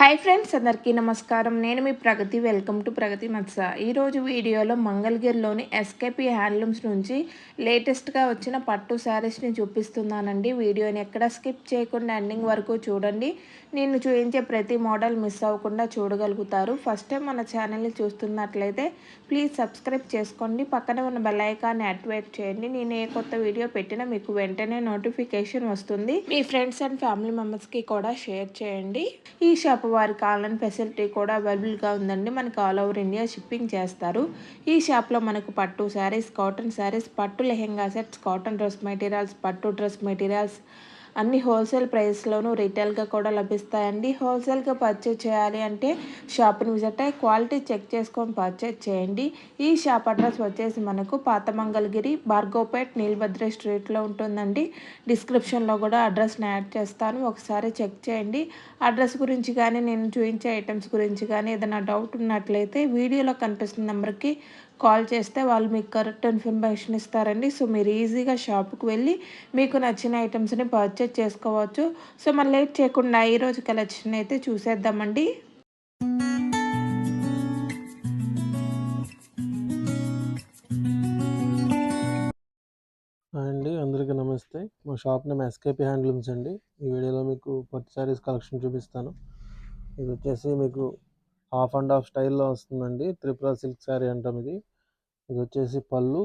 Hi friends అందరికీ నమస్కారం. నేను మీ ప్రగతి. వెల్కమ్ టు ప్రగతి మత్స. ఈరోజు వీడియోలో మంగళగిరిలోని ఎస్కేపీ హ్యాండ్లూమ్స్ నుంచి లేటెస్ట్గా వచ్చిన పట్టు శారీస్ని చూపిస్తున్నానండి. వీడియోని ఎక్కడ స్కిప్ చేయకుండా ఎండింగ్ వరకు చూడండి. నేను చూపించే ప్రతి మోడల్ మిస్ అవ్వకుండా చూడగలుగుతారు. ఫస్ట్ టైం మన ఛానల్ని చూస్తున్నట్లయితే ప్లీజ్ సబ్స్క్రైబ్ చేసుకోండి. పక్కన ఉన్న బెల్ ఐకాన్ని యాక్టివేట్ చేయండి. నేను ఏ కొత్త వీడియో పెట్టినా మీకు వెంటనే నోటిఫికేషన్ వస్తుంది. మీ ఫ్రెండ్స్ అండ్ ఫ్యామిలీ మెంబర్స్కి కూడా షేర్ చేయండి. ఈ షాప్ వారికి ఆన్లైన్ ఫెసిలిటీ కూడా అవైలబుల్గా ఉందండి. మనకి ఆల్ ఓవర్ ఇండియా షిప్పింగ్ చేస్తారు. ఈ షాప్లో మనకు పట్టు శారీస్ కాటన్ శారీస్ పట్టు lehenga sets cotton dress materials పట్టు డ్రెస్ మెటీరియల్స్ అన్ని హోల్సేల్ ప్రైస్లోనూ రీటైల్గా కూడా లభిస్తాయండి. హోల్సేల్గా పర్చేజ్ చేయాలి అంటే షాప్ని విజిట్ అయ్యి క్వాలిటీ చెక్ చేసుకొని పర్చేజ్ చేయండి. ఈ షాప్ అడ్రస్ వచ్చేసి మనకు పాత మంగళగిరి భార్గోపేట్ నీలభద్ర స్ట్రీట్లో ఉంటుందండి. డిస్క్రిప్షన్లో కూడా అడ్రస్ని యాడ్ చేస్తాను. ఒకసారి చెక్ చేయండి. అడ్రస్ గురించి కానీ నేను చూపించే ఐటమ్స్ గురించి కానీ ఏదైనా డౌట్ ఉన్నట్లయితే వీడియోలో కనిపిస్తున్న నెంబర్కి కాల్ చేస్తే వాళ్ళు మీకు కరెక్ట్ ఇన్ఫర్మేషన్ ఇస్తారండి. సో మీరు ఈజీగా షాప్కి వెళ్ళి మీకు నచ్చిన ఐటమ్స్ని పర్చేజ్ చేసుకోవచ్చు. సో మరి లేట్ చేయకుండా ఈరోజు కలెక్షన్ అయితే చూసేద్దామండి. అండి అందరికీ నమస్తే. మా షాప్ నేమ్ ఎస్కేపీ హ్యాండ్లూమ్స్ అండి. ఈ వీడియోలో మీకు పట్టు శారీస్ కలెక్షన్ చూపిస్తాను. ఇది వచ్చేసి మీకు హాఫ్ అండ్ హాఫ్ స్టైల్లో వస్తుందండి. త్రిపుర సిల్క్ శారీ అంటాం ఇది. ఇది వచ్చేసి పళ్ళు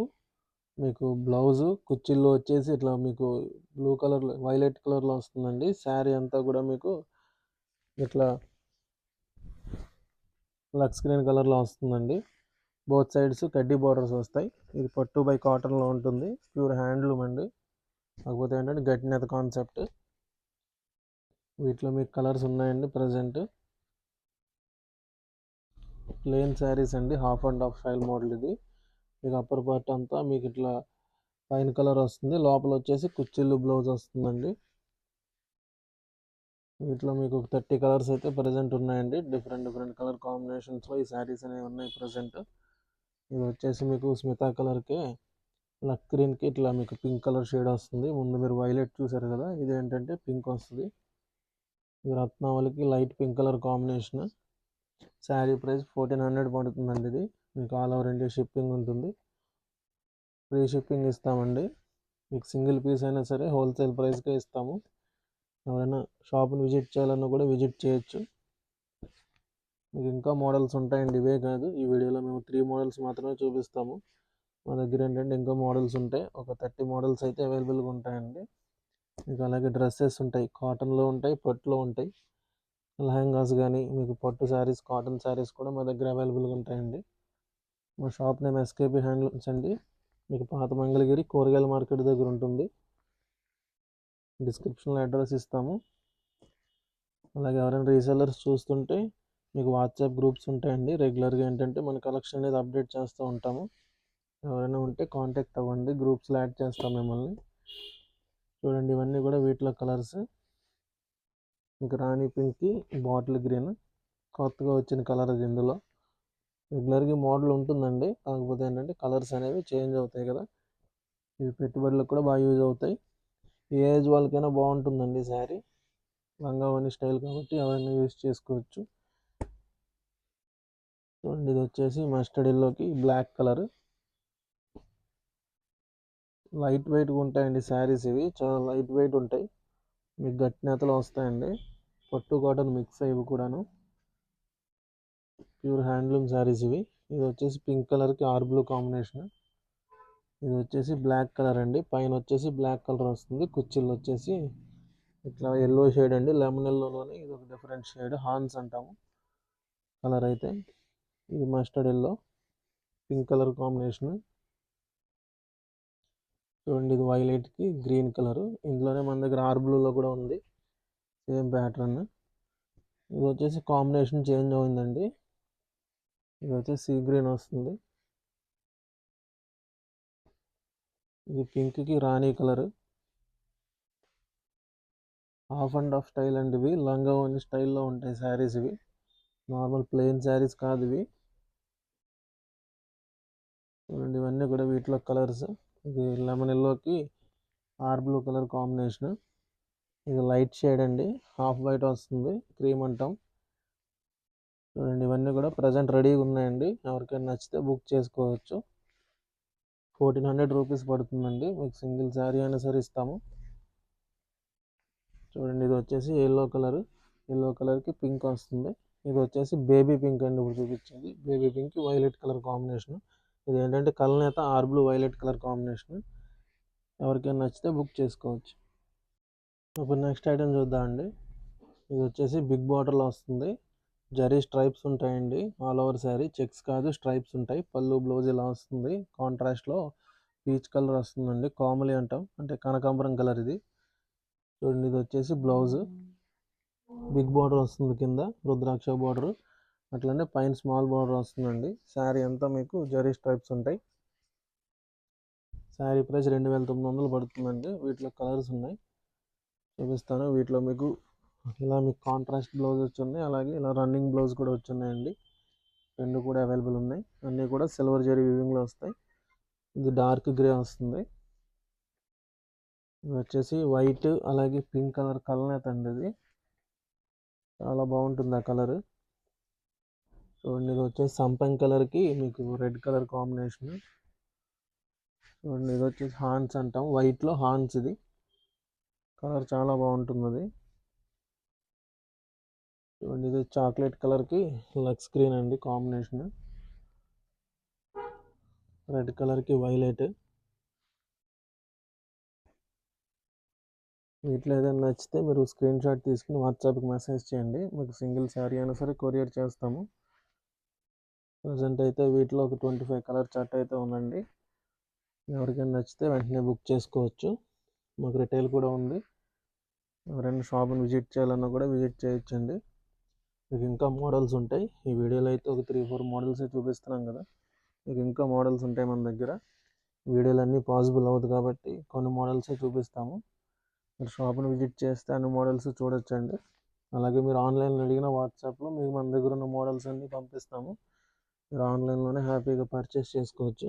మీకు బ్లౌజు కుర్చీల్లో వచ్చేసి ఇట్లా మీకు బ్లూ కలర్లో వైలెట్ కలర్లో వస్తుందండి. శారీ అంతా కూడా మీకు ఇట్లా లక్స్ గ్రీన్ కలర్లో వస్తుందండి. బోత్ సైడ్స్ కడ్డీ బార్డర్స్ వస్తాయి. ఇది పట్టు బై కాటన్లో ఉంటుంది. ప్యూర్ హ్యాండ్లూమ్ అండి. కాకపోతే ఏంటంటే గట్టినత కాన్సెప్ట్. వీటిలో మీకు కలర్స్ ఉన్నాయండి ప్రజెంట్. ప్లెయిన్ శారీస్ అండి. Half and half style model ఇది. మీకు అప్పర్ పార్ట్ అంతా మీకు ఇట్లా పైన కలర్ వస్తుంది. లోపల వచ్చేసి కుర్చీలు బ్లౌజ్ వస్తుందండి. వీటిలో మీకు థర్టీ కలర్స్ అయితే ప్రజెంట్ ఉన్నాయండి. డిఫరెంట్ డిఫరెంట్ కలర్ కాంబినేషన్స్లో ఈ శారీస్ అనేవి ఉన్నాయి ప్రజెంట్ ఇది వచ్చేసి మీకు స్మితా కలర్కి లక్ గ్రీన్కి ఇట్లా మీకు పింక్ కలర్ షేడ్ వస్తుంది. ముందు మీరు వైలెట్ చూసారు కదా ఇది ఏంటంటే పింక్ వస్తుంది. ఇది రత్నావళికి light pink colour combination sari price fourteen hundred పడుతుందండి ఇది. మీకు ఆల్ ఓవర్ ఇండియా షిప్పింగ్ ఉంటుంది. ఫ్రీ షిప్పింగ్ ఇస్తామండి. మీకు సింగిల్ పీస్ అయినా సరే హోల్సేల్ ప్రైస్కే ఇస్తాము. ఎవరైనా షాప్ని విజిట్ చేయాలన్నా కూడా విజిట్ చేయొచ్చు. మీకు ఇంకా మోడల్స్ ఉంటాయండి. ఇవే కాదు ఈ వీడియోలో మేము త్రీ మోడల్స్ మాత్రమే చూపిస్తాము. మా దగ్గర ఏంటంటే ఇంకా మోడల్స్ ఉంటాయి. ఒక థర్టీ మోడల్స్ అయితే అవైలబుల్గా ఉంటాయండి. మీకు అలాగే డ్రెస్సెస్ ఉంటాయి. కాటన్లో ఉంటాయి పట్టులో ఉంటాయి. లెహంగాస్ కానీ మీకు పట్టు శారీస్ కాటన్ శారీస్ కూడా మా దగ్గర అవైలబుల్గా ఉంటాయండి. మా షాప్ నేమ్ ఎస్కేపీ హ్యాండ్లూమ్స్ అండి. మీకు పాత మంగళగిరి కూరగాయల మార్కెట్ దగ్గర ఉంటుంది. డిస్క్రిప్షన్లో అడ్రస్ ఇస్తాము. అలాగే ఎవరైనా రీసెలర్స్ చూస్తుంటే మీకు వాట్సాప్ గ్రూప్స్ ఉంటాయండి. రెగ్యులర్గా ఏంటంటే మన కలెక్షన్ అనేది అప్డేట్ చేస్తూ ఉంటాము. ఎవరైనా ఉంటే కాంటాక్ట్ అవ్వండి. గ్రూప్స్లో యాడ్ చేస్తాం మిమ్మల్ని. చూడండి ఇవన్నీ కూడా వీటిలో కలర్స్. ఇంకా రాణి పింక్కి బాటిల్ గ్రీన్. కొత్తగా వచ్చిన కలర్ అది ఇందులో. రెగ్యులర్గా మోడల్ ఉంటుందండి. కాకపోతే ఏంటంటే కలర్స్ అనేవి చేంజ్ అవుతాయి కదా. ఇవి పెట్టుబడులకు కూడా బాగా యూజ్ అవుతాయి. ఏ ఏజ్ వాళ్ళకైనా బాగుంటుందండి శారీ. లంగావని స్టైల్ కాబట్టి ఎవరైనా యూజ్ చేసుకోవచ్చు. చూడండి ఇది వచ్చేసి మస్టర్డ్ ఎల్లోకి బ్లాక్ కలర్. లైట్ వెయిట్గా ఉంటాయండి శారీస్ ఇవి. చాలా లైట్ వెయిట్ ఉంటాయి. మీకు గట్టినేతలు వస్తాయండి. పట్టు కాటన్ మిక్స్ అయ్యి కూడాను. ప్యూర్ హ్యాండ్లూమ్ శారీస్ ఇవి. ఇది వచ్చేసి పింక్ కలర్కి ఆర్ బ్లూ కాంబినేషన్. ఇది వచ్చేసి బ్లాక్ కలర్ అండి. పైన వచ్చేసి బ్లాక్ కలర్ వస్తుంది. కుర్చీలు వచ్చేసి ఇట్లా ఎల్లో షేడ్ అండి. లెమన్ ఎల్లోలోనే ఇది ఒక డిఫరెంట్ షేడ్ హాన్స్ అంటాము. కలర్ అయితే ఇది mustard yellow pink colour combination. చూడండి ఇది వైలెట్కి గ్రీన్ కలర్. ఇందులోనే మన దగ్గర ఆర్ బ్లూలో కూడా ఉంది. సేమ్ ప్యాటర్న్ ఇది వచ్చేసి కాంబినేషన్ చేంజ్ అయిందండి. ఇది వచ్చేసి సీ గ్రీన్ వస్తుంది. ఇది పింక్కి రాణి colour. Half and half style అండి ఇవి. లంగా ఓని స్టైల్లో ఉంటాయి శారీస్ ఇవి. నార్మల్ ప్లెయిన్ శారీస్ కాదు ఇవి. చూడండి ఇవన్నీ కూడా వీటిలో కలర్స్. ఇది లెమన్ ఎల్లోకి ఆర్ బ్లూ కలర్ కాంబినేషన్. ఇది లైట్ షేడ్ అండి. హాఫ్ వైట్ వస్తుంది. క్రీమ్ అంటాం. చూడండి ఇవన్నీ కూడా ప్రజెంట్ రెడీగా ఉన్నాయండి. ఎవరికైనా నచ్చితే బుక్ చేసుకోవచ్చు. ఫోర్టీన్ హండ్రెడ్ రూపీస్ పడుతుందండి. మీకు సింగిల్ శారీ అయినా సరే ఇస్తాము. చూడండి ఇది వచ్చేసి ఎల్లో కలర్ ఎల్లో కలర్కి పింక్ వస్తుంది. ఇది వచ్చేసి బేబీ పింక్ అండి ఇప్పుడు చూపించింది. Baby pink violet colour combination ఇది ఏంటంటే కలనేత R blue violet colour combination ఎవరికైనా నచ్చితే బుక్ చేసుకోవచ్చు. ఇప్పుడు నెక్స్ట్ ఐటెం చూద్దామండి. ఇది వచ్చేసి బిగ్ బాటిల్ వస్తుంది. జరీ స్ట్రైప్స్ ఉంటాయండి. All over sari. చెక్స్ కాదు స్ట్రైప్స్ ఉంటాయి. పళ్ళు బ్లౌజ్ ఇలా వస్తుంది. కాంట్రాస్ట్లో పీచ్ కలర్ వస్తుందండి. కామలీ అంటాం. అంటే కనకాంబరం కలర్ ఇది. చూడండి ఇది వచ్చేసి బ్లౌజ్. బిగ్ బార్డర్ వస్తుంది కింద. రుద్రాక్ష బార్డర్. అట్లనే పైన స్మాల్ బార్డర్ వస్తుందండి. శారీ అంతా మీకు జరీ స్ట్రైప్స్ ఉంటాయి. శారీ ప్రైస్ రెండు వేల తొమ్మిది వందలు పడుతుందండి. వీటిలో కలర్స్ ఉన్నాయి. చూపిస్తాను. వీటిలో మీకు ఇలా మీకు కాంట్రాస్ట్ బ్లౌజ్ వచ్చున్నాయి అలాగే ఇలా రన్నింగ్ బ్లౌజ్ కూడా వచ్చున్నాయండి. రెండు కూడా అవైలబుల్ ఉన్నాయి. అన్నీ కూడా సిల్వర్ జరీ వివింగ్లో వస్తాయి. ఇది డార్క్ గ్రే వస్తుంది. ఇది వచ్చేసి వైట్ అలాగే పింక్ కలర్ కలనేత అండి ఇది. చాలా బాగుంటుంది ఆ కలర్ చూడండి ఇది వచ్చేసి సంపంగ్ కలర్కి మీకు రెడ్ కలర్ కాంబినేషన్ చూడండి ఇది వచ్చేసి హాన్స్ అంటాం. వైట్లో హాన్స్ ఇది. కలర్ చాలా బాగుంటుంది అది. చూడండి ఇది చాక్లెట్ కలర్కి లక్స్ గ్రీన్ అండి కాంబినేషన్. రెడ్ కలర్కి వైలెట్. వీటిలో ఏదైనా నచ్చితే మీరు స్క్రీన్ షాట్ తీసుకుని వాట్సాప్కి మెసేజ్ చేయండి. మీకు సింగిల్ శారీ అయినా సరే కొరియర్ చేస్తాము. ప్రజెంట్ అయితే వీటిలో ఒక ట్వంటీ ఫైవ్ కలర్ చార్ట్ అయితే ఉందండి. ఎవరికైనా నచ్చితే వెంటనే బుక్ చేసుకోవచ్చు. మాకు రిటైల్ కూడా ఉంది. ఎవరైనా షాప్ని విజిట్ చేయాలన్నా కూడా విజిట్ చేయొచ్చండి. మీకు ఇంకా మోడల్స్ ఉంటాయి. ఈ వీడియోలో అయితే ఒక త్రీ ఫోర్ మోడల్స్ చూపిస్తున్నాం కదా. మీకు ఇంకా మోడల్స్ ఉంటాయి మన దగ్గర. వీడియోలు అన్నీ పాసిబుల్ అవ్వదు కాబట్టి కొన్ని మోడల్సే చూపిస్తాము. మీరు షాప్ని విజిట్ చేస్తే అన్ని మోడల్స్ చూడొచ్చండి. అలాగే మీరు ఆన్లైన్లో అడిగిన వాట్సాప్లో మీకు మన దగ్గర ఉన్న మోడల్స్ అన్నీ పంపిస్తాము. మీరు ఆన్లైన్లోనే హ్యాపీగా పర్చేస్ చేసుకోవచ్చు.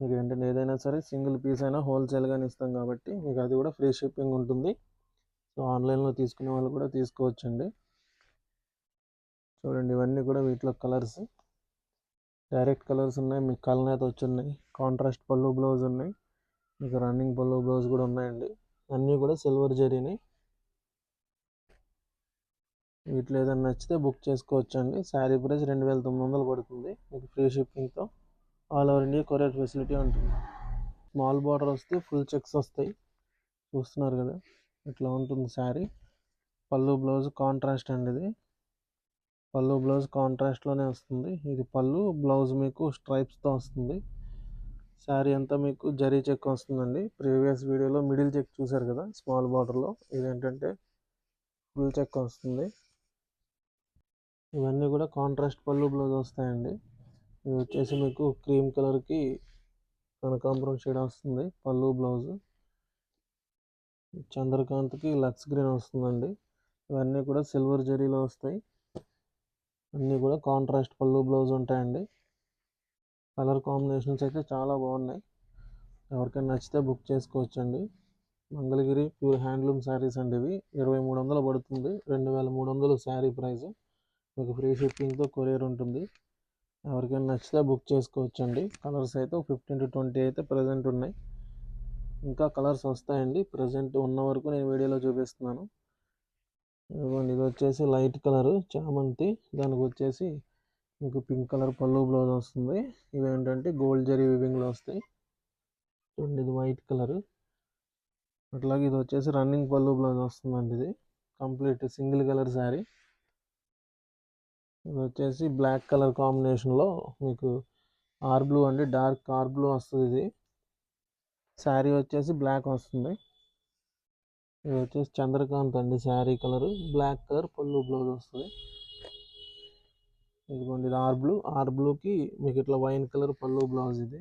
మీకు ఏంటంటే ఏదైనా సరే సింగిల్ పీస్ అయినా హోల్సేల్గానే ఇస్తాం కాబట్టి మీకు అది కూడా ఫ్రీ షిప్పింగ్ ఉంటుంది. సో ఆన్లైన్లో తీసుకునే వాళ్ళు కూడా తీసుకోవచ్చండి. చూడండి ఇవన్నీ కూడా వీటిలో కలర్స్. డైరెక్ట్ కలర్స్ ఉన్నాయి మీకు కలనేత వచ్చి ఉన్నాయి కాంట్రాస్ట్ పళ్ళు బ్లౌజ్ ఉన్నాయి మీకు రన్నింగ్ పళ్ళు బ్లౌజ్ కూడా ఉన్నాయండి. అన్నీ కూడా సిల్వర్ జరీని. వీటిలో ఏదైనా నచ్చితే బుక్ చేసుకోవచ్చు అండి శారీ ప్రైస్ రెండు వేల తొమ్మిది వందలు పడుతుంది మీకు free షిప్పింగ్తో. All over India courier facility ఉంటుంది. స్మాల్ బార్డర్ వస్తే ఫుల్ చెక్స్ వస్తాయి. చూస్తున్నారు కదా ఇట్లా ఉంటుంది శారీ. పళ్ళు బ్లౌజ్ కాంట్రాస్ట్ అండి ఇది. పళ్ళు బ్లౌజ్ కాంట్రాస్ట్లోనే వస్తుంది. ఇది పళ్ళు బ్లౌజ్ మీకు స్ట్రైప్స్తో వస్తుంది. శారీ అంతా మీకు జరీ చెక్ వస్తుందండి. ప్రీవియస్ వీడియోలో మిడిల్ చెక్ చూసారు కదా స్మాల్ బార్డర్లో ఇదేంటంటే ఫుల్ చెక్ వస్తుంది. ఇవన్నీ కూడా కాంట్రాస్ట్ పళ్ళు బ్లౌజ్ వస్తాయండి. ఇది వచ్చేసి మీకు క్రీమ్ కలర్కి కనకాంబరం షేడ్ వస్తుంది పళ్ళు బ్లౌజ్. చంద్రకాంత్కి లక్స్ గ్రీన్ వస్తుందండి. ఇవన్నీ కూడా సిల్వర్ జరీలో వస్తాయి. అన్నీ కూడా కాంట్రాస్ట్ పళ్ళు బ్లౌజ్ ఉంటాయండి. కలర్ కాంబినేషన్స్ అయితే చాలా బాగున్నాయి. ఎవరికైనా నచ్చితే బుక్ చేసుకోవచ్చండి. మంగళగిరి ప్యూర్ హ్యాండ్లూమ్ శారీస్ అండి ఇవి. ఇరవై మూడు వందలు పడుతుంది. రెండు వేల మూడు వందలు శారీ ప్రైస్ మీకు ఫ్రీ షిప్పింగ్తో కొరియర్ ఉంటుంది. ఎవరికైనా నచ్చితే బుక్ చేసుకోవచ్చండి. కలర్స్ అయితే ఫిఫ్టీన్ టు ట్వంటీ అయితే ప్రజెంట్ ఉన్నాయి. ఇంకా కలర్స్ వస్తాయండి. ప్రజెంట్ ఉన్న వరకు నేను వీడియోలో చూపిస్తున్నాను. ఇదిగోండి ఇది వచ్చేసి లైట్ కలర్ చామంతి. దానికి వచ్చేసి మీకు పింక్ కలర్ పళ్ళు బ్లౌజ్ వస్తుంది. ఇవి ఏంటంటే గోల్డ్ జరీ వివింగ్లో వస్తాయి. చూడండి ఇది వైట్ కలర్. అట్లాగే ఇది వచ్చేసి రన్నింగ్ పళ్ళు బ్లౌజ్ వస్తుందండి ఇది. Complete single colour sari. ఇది వచ్చేసి బ్లాక్ కలర్ కాంబినేషన్లో మీకు ఆర్ బ్లూ అండి. డార్క్ ఆర్ బ్లూ వస్తుంది ఇది. శారీ వచ్చేసి బ్లాక్ వస్తుంది. ఇది వచ్చేసి చంద్రకాంత్ అండి శారీ కలర్. బ్లాక్ కలర్ పళ్ళు బ్లౌజ్ వస్తుంది. ఇదిగోండి ఇది ఆర్ బ్లూ. ఆర్ బ్లూకి మీకు ఇట్లా వైన్ కలర్ పళ్ళు బ్లౌజ్ ఇది.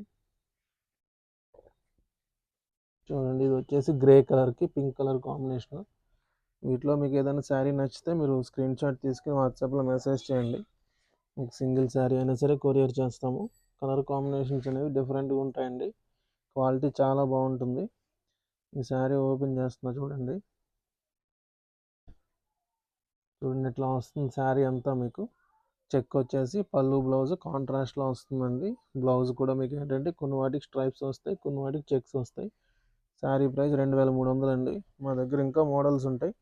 చూడండి ఇది వచ్చేసి గ్రే కలర్కి పింక్ కలర్ కాంబినేషన్. వీటిలో మీకు ఏదైనా శారీ నచ్చితే మీరు స్క్రీన్ షాట్ తీసుకుని వాట్సాప్లో మెసేజ్ చేయండి. మీకు సింగిల్ శారీ అయినా సరే కొరియర్ చేస్తాము. కలర్ కాంబినేషన్స్ అనేవి డిఫరెంట్గా ఉంటాయండి. క్వాలిటీ చాలా బాగుంటుంది. ఈ శారీ ఓపెన్ చేస్తున్నా చూడండి. చూడండి ఇట్లా వస్తుంది శారీ అంతా మీకు. చెక్ వచ్చేసి పళ్ళు బ్లౌజ్ కాంట్రాస్ట్లో వస్తుందండి. బ్లౌజ్ కూడా మీకు ఏంటంటే కొన్ని వాటికి స్ట్రైప్స్ వస్తాయి కొన్ని వాటికి చెక్స్ వస్తాయి. శారీ ప్రైస్ రెండు వేల మూడు వందలు అండి. మా దగ్గర ఇంకా మోడల్స్ ఉంటాయి.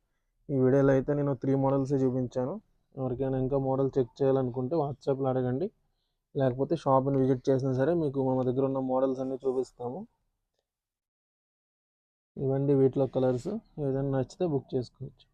ఈ వీడియోలో అయితే నేను త్రీ మోడల్సే చూపించాను. ఎవరికైనా ఇంకా మోడల్ చెక్ చేయాలనుకుంటే వాట్సాప్లో అడగండి. లేకపోతే షాప్ని విజిట్ చేసినా సరే మీకు మా దగ్గర ఉన్న మోడల్స్ అన్నీ చూపిస్తాము. ఇవండి వీటిలో కలర్స్. ఏదైనా నచ్చితే బుక్ చేసుకోవచ్చు.